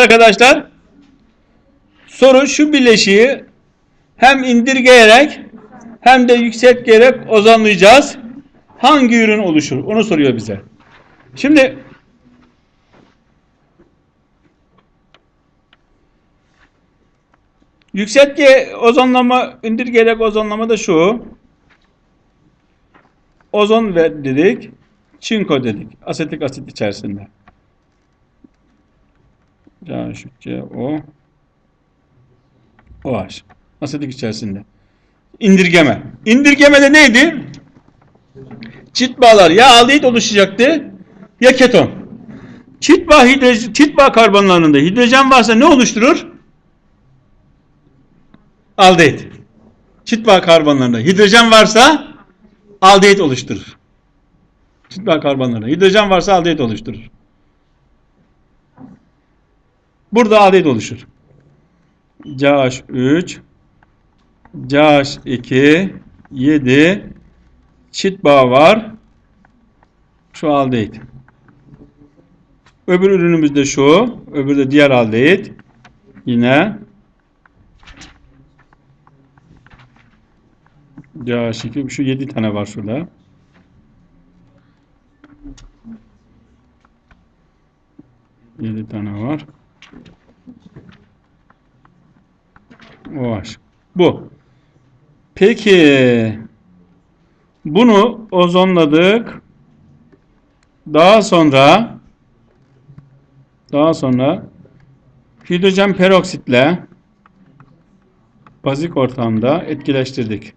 arkadaşlar soru şu bileşiği hem indirgeyerek hem de yükselterek ozanlayacağız. Hangi ürün oluşur? Onu soruyor bize. Şimdi yükseltge ozonlama, indirgeyerek ozonlama da şu. Ozon dedik. Çinko dedik. Asetik asit içerisinde. CH3CO OH. Asetik içerisinde. İndirgeme. İndirgemede neydi? Çift bağlar ya aldehit oluşacaktı ya keton. Çift bağ, hidrojen, çift bağ karbonlarında hidrojen varsa ne oluşturur? Aldehit. Çift bağ karbonlarında hidrojen varsa aldehit oluşturur. Çift bağ karbonlarında hidrojen varsa aldehit oluşturur. Burada aldehit oluşur. CH3 CH2 7 çift bağ var. Şu aldehit. Öbür ürünümüz de şu. Öbürü de diğer aldehit. Yine CH2 şu 7 tane var şurada. Yedi tane var. OH. Bu. Peki bunu ozonladık. Daha sonra daha sonra hidrojen peroksitle bazik ortamda etkileştirdik.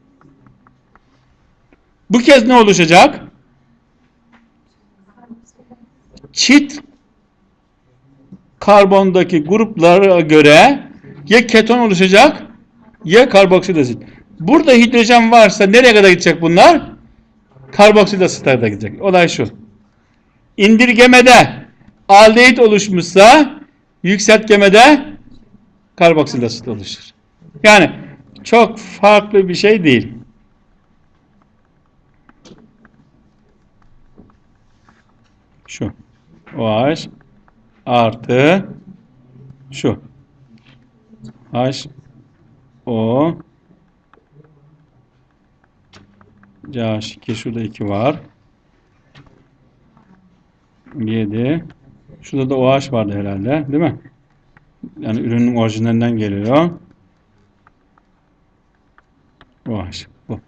Bu kez ne oluşacak? Çift karbondaki gruplara göre ya keton oluşacak ya karboksit asit. Burada hidrojen varsa nereye kadar gidecek bunlar? Karboksit asitler de gidecek. Olay şu. İndirgemede aldehit oluşmuşsa yükseltgemede karboksit asit oluşur. Yani çok farklı bir şey değil. Şu. OH artı şu. H O CH2 şurada 2 var. 7 Şurada da OH vardı herhalde. Değil mi? Yani ürünün orijinalinden geliyor. OH. Bu.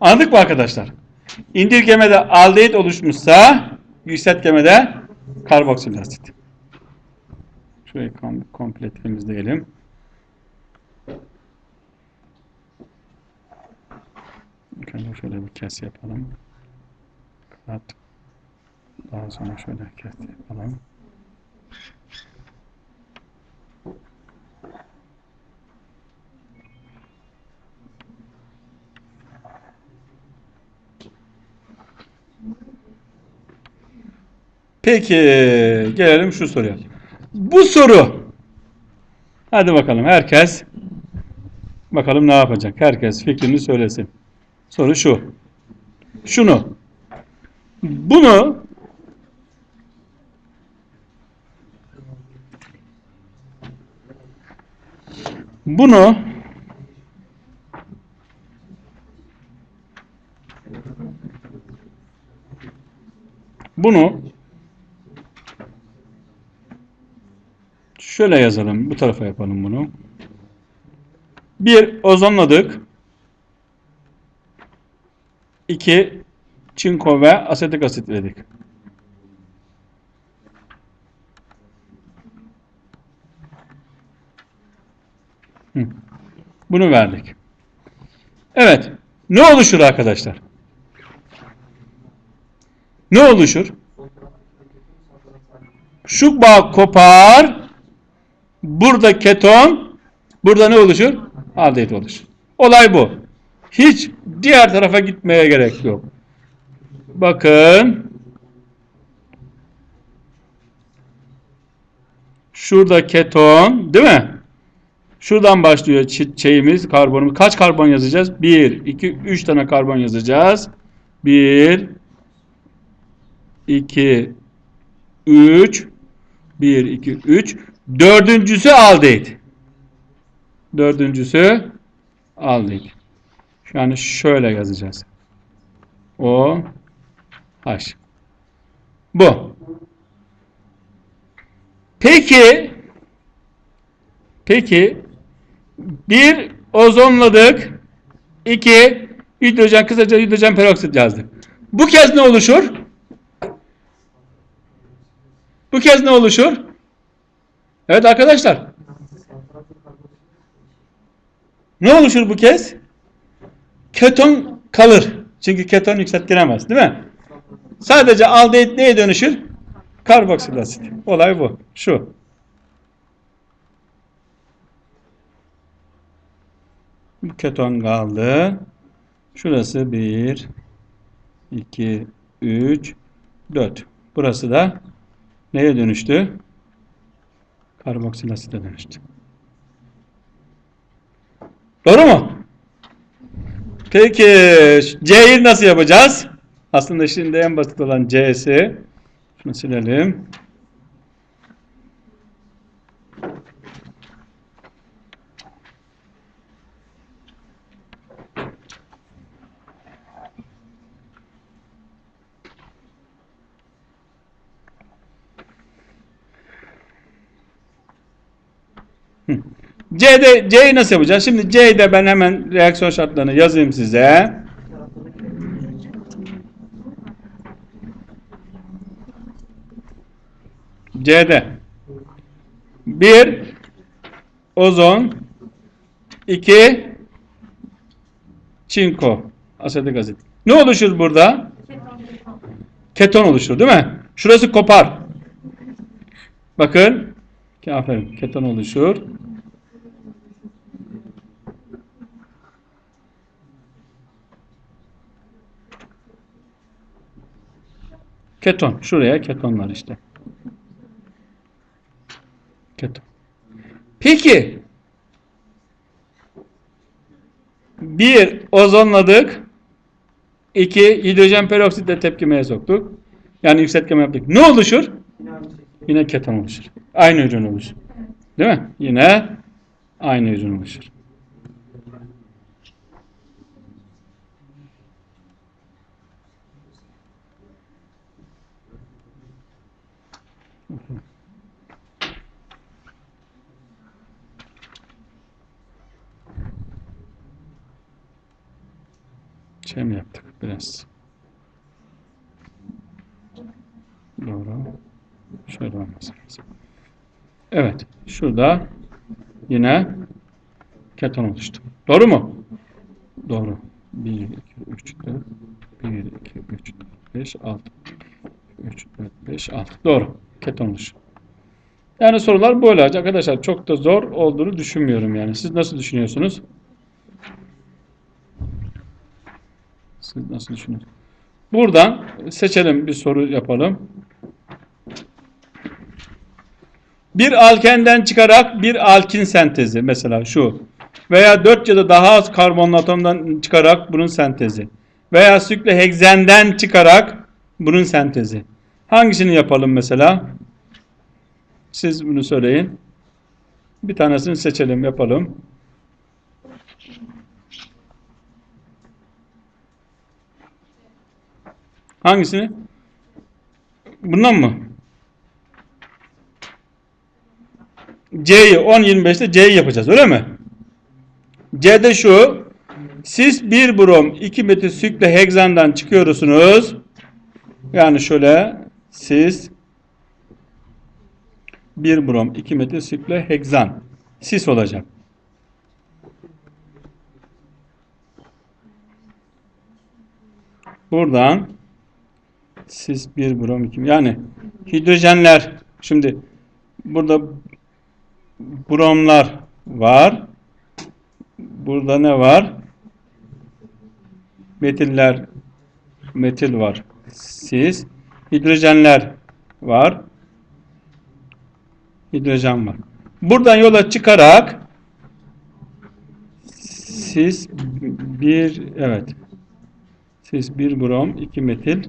Anladık mı arkadaşlar? İndirgemede aldehit oluşmuşsa yükseltgemede karboksil asit. Şurayı kom komple temizleyelim. Önce şöyle bir kes yapalım. Daha sonra şöyle kes yapalım. Peki gelelim şu soruya. Bu soru hadi bakalım herkes bakalım ne yapacak? Herkes fikrini söylesin. Soru şu. Şunu bunu bunu bunu şöyle yazalım. Bu tarafa yapalım bunu. Bir ozonladık. İki çinko ve asetik asit dedik. Hı. Bunu verdik. Evet. Ne oluşur arkadaşlar? Ne oluşur? Şu bağ kopar. Burada keton. Burada ne oluşur? Aldehit oluşur. Olay bu. Hiç diğer tarafa gitmeye gerek yok. Bakın. Şurada keton, değil mi? Şuradan başlıyor şeyimiz, karbonumuz. Kaç karbon yazacağız? 1, 2, 3 tane karbon yazacağız. 1, 2, 3 1 2 3 dördüncüsü aldehit. Dördüncüsü aldehit. Yani şöyle yazacağız. O H. Bu. Peki peki bir ozonladık. iki hidrojen kısaca hidrojen peroksit yazdık. Bu kez ne oluşur? Bu kez ne oluşur? Evet arkadaşlar. Ne oluşur bu kez? Keton kalır. Çünkü keton yükseltilemez değil mi? Sadece aldehit neye dönüşür? Karboksil asit. Olay bu. Şu. Bu keton kaldı. Şurası 1 2 3 4. Burası da neye dönüştü? Karboksil asite dönüştü. Doğru mu? Peki C'yi nasıl yapacağız? Aslında şimdi en basit olan C'si. Şunu silelim. C'de C'yi nasıl yapacağız? Şimdi C'de ben hemen reaksiyon şartlarını yazayım size. C'de 1 ozon 2 çinko asetik asit. Ne oluşur burada? Keton oluşur değil mi? Şurası kopar. Bakın. Aferin. Keton oluşur. Keton. Şuraya ketonlar işte. Keton. Peki bir ozonladık. iki hidrojen peroksitle tepkimeye soktuk. Yani yükseltgeme yaptık. Ne oluşur? Yine keton oluşur. Aynı hücre oluşur. Değil mi? Yine aynı hücre oluşur. Şey mi yaptık biraz? Doğru. Şöyle olması lazım. Evet. Şurada yine keton oluştu. Doğru mu? Doğru. 1, 2, 3, 4, 1, 2, 3, 4, 5, 6. 3, 4, 5, 6. Doğru. Keton oluşu. Yani sorular böyle arkadaşlar. Çok da zor olduğunu düşünmüyorum yani. Siz nasıl düşünüyorsunuz? Siz nasıl düşünüyorsunuz? Buradan seçelim bir soru yapalım. Bir alkenden çıkarak bir alkin sentezi mesela şu veya 4 ya da daha az karbonlu atomdan çıkarak bunun sentezi veya süklohekzenden çıkarak bunun sentezi. Hangisini yapalım mesela? Siz bunu söyleyin. Bir tanesini seçelim, yapalım. Hangisini? Bundan mı? C'yi 10-25'te C'yi yapacağız öyle mi? C'de şu siz 1 brom 2 metil sükloheksandan çıkıyorsunuz. Yani şöyle siz 1 brom 2 metil sükloheksan sis olacak. Buradan siz 1 brom 2 yani hidrojenler şimdi burada bromlar var. Burada ne var? Metiller metil var. Sis hidrojenler var. Hidrojen var. Buradan yola çıkarak siz bir evet siz bir brom 2 metil